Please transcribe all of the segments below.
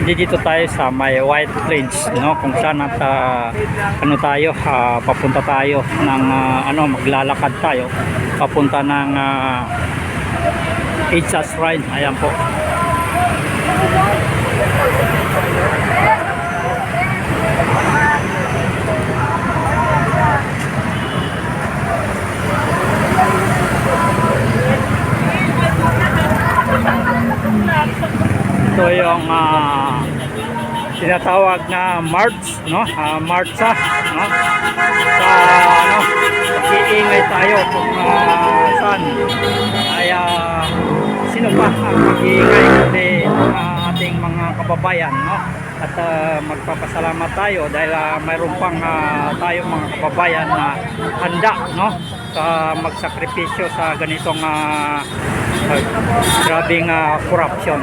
Di dito tayo sa may White Plains, no? Kung saan at ah, ano tayo, ah, papunta tayo ng ah, ano, maglalakad tayo papunta ng uh, Itza Shrine. Ayan po. Ito yung ah, tinatawag na March, no? Ah, Marcha, no? Sa ano, mag-iingay tayo kung ah, saan. Ay ah, sino pa ang mag-iingay kundi ah, ating mga kababayan, no? At ah, magpapasalamat tayo dahil ah, mayroon pang ah, tayo mga kababayan na handa, no? Sa magsakripisyo sa ganitong ah, ah, grabing ah, corruption.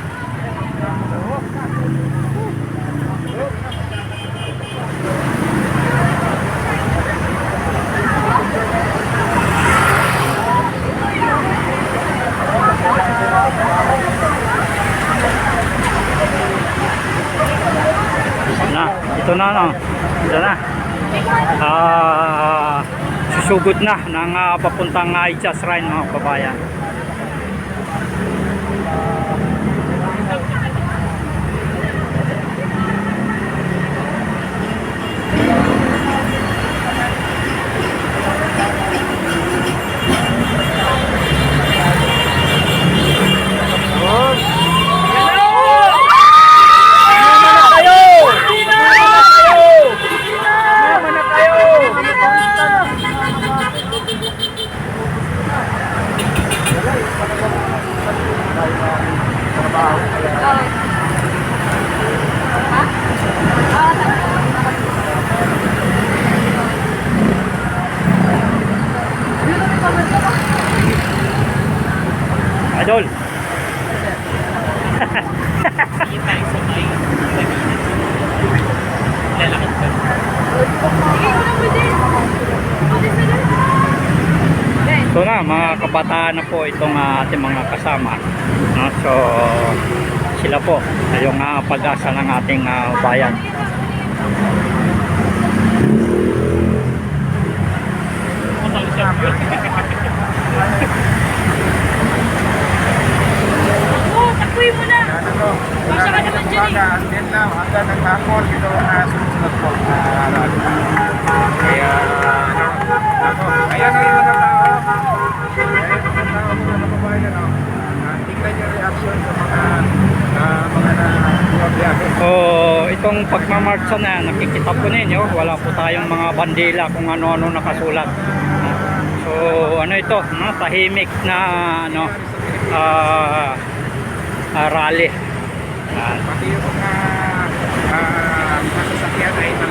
na. Ito na no? Ito na. Ah susugod na ng ah, papuntang uh, Itza Shrine mga kababayan idol So mga kabataan na po itong ah, ating mga kasama. No? So, sila po ay yung ah, pag-asa ng ating ah, bayan. Mga na nababayan, ano, ah, tingnan yung reaction sa mga, ah, mga na buwabiyahe. So, itong pagmamarcha na nakikita po ninyo, wala po tayong mga bandila kung ano-ano nakasulat. So, ano ito, no? tahimik na ano, ah, ah, rally. Pati yung mga mga sasakyan ay talagang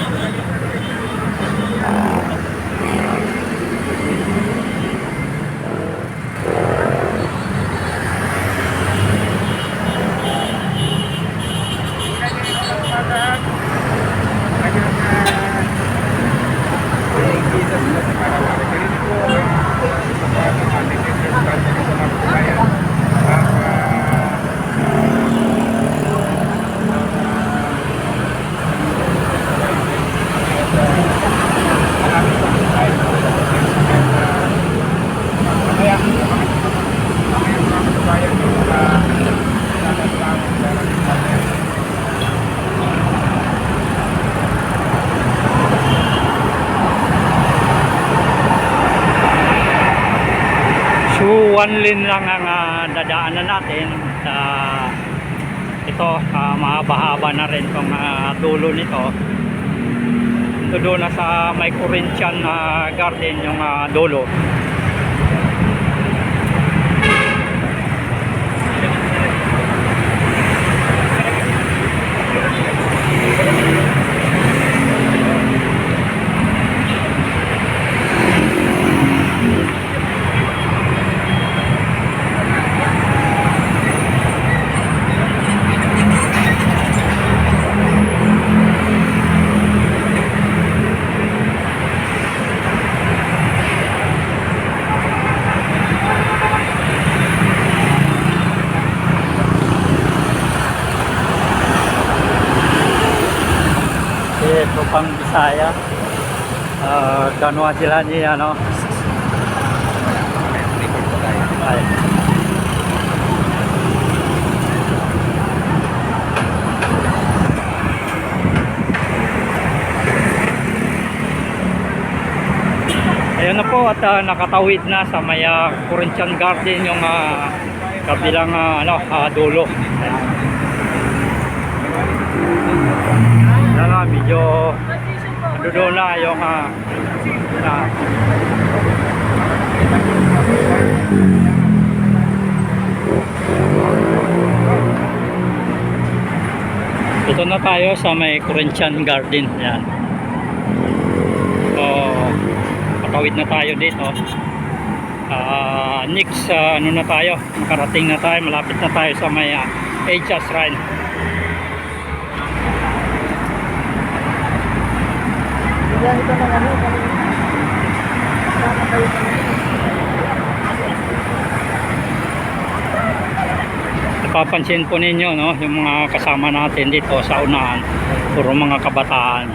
one lane lang ang ah, dadaanan natin. Sa ito, ah, mahaba-haba na rin itong ah, dulo nito. Ito doon na sa may Corinthian ah, Garden yung ah, dulo. Ito pang Bisaya. Uh, ganwa sila ni ano. Ay. Ayan na po at ah, nakatawid na sa may ah, Corinthian Garden yung ah, kabilang ah, ano, ah, dulo. Na, medyo dulo na yung na, ito na tayo sa may Corinthian Garden. Yan. So, patawid na tayo dito. Ah, next, ah, ano na tayo? Makarating na tayo. Malapit na tayo sa may uh, Asia Shrine. Napapansin po ninyo, no, yung mga kasama natin dito sa unahan, puro mga kabataan.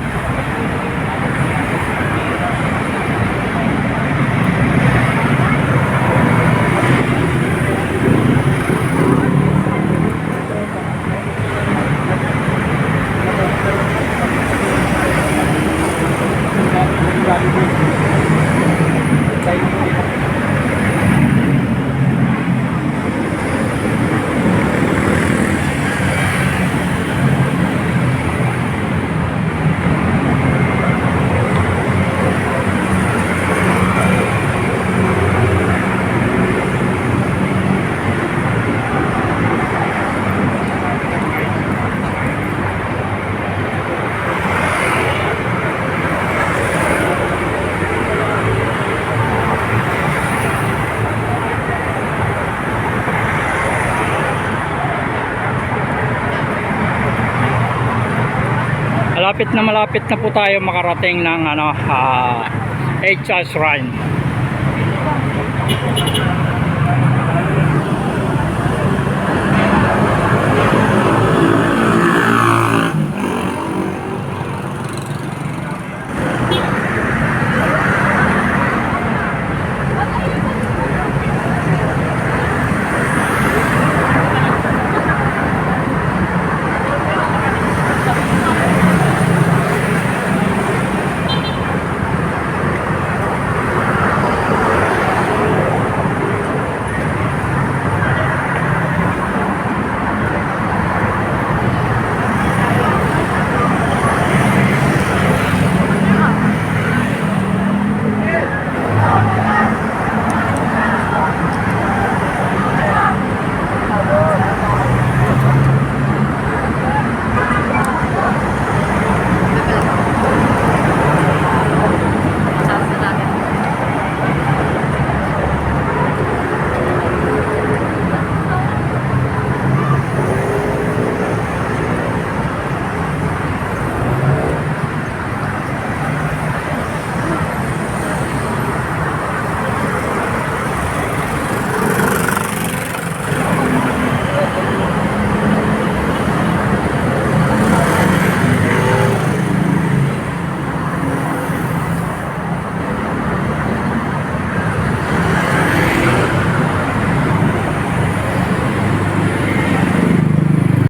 Malapit na malapit na po tayo makarating ng ano, ah, Asia Shrine.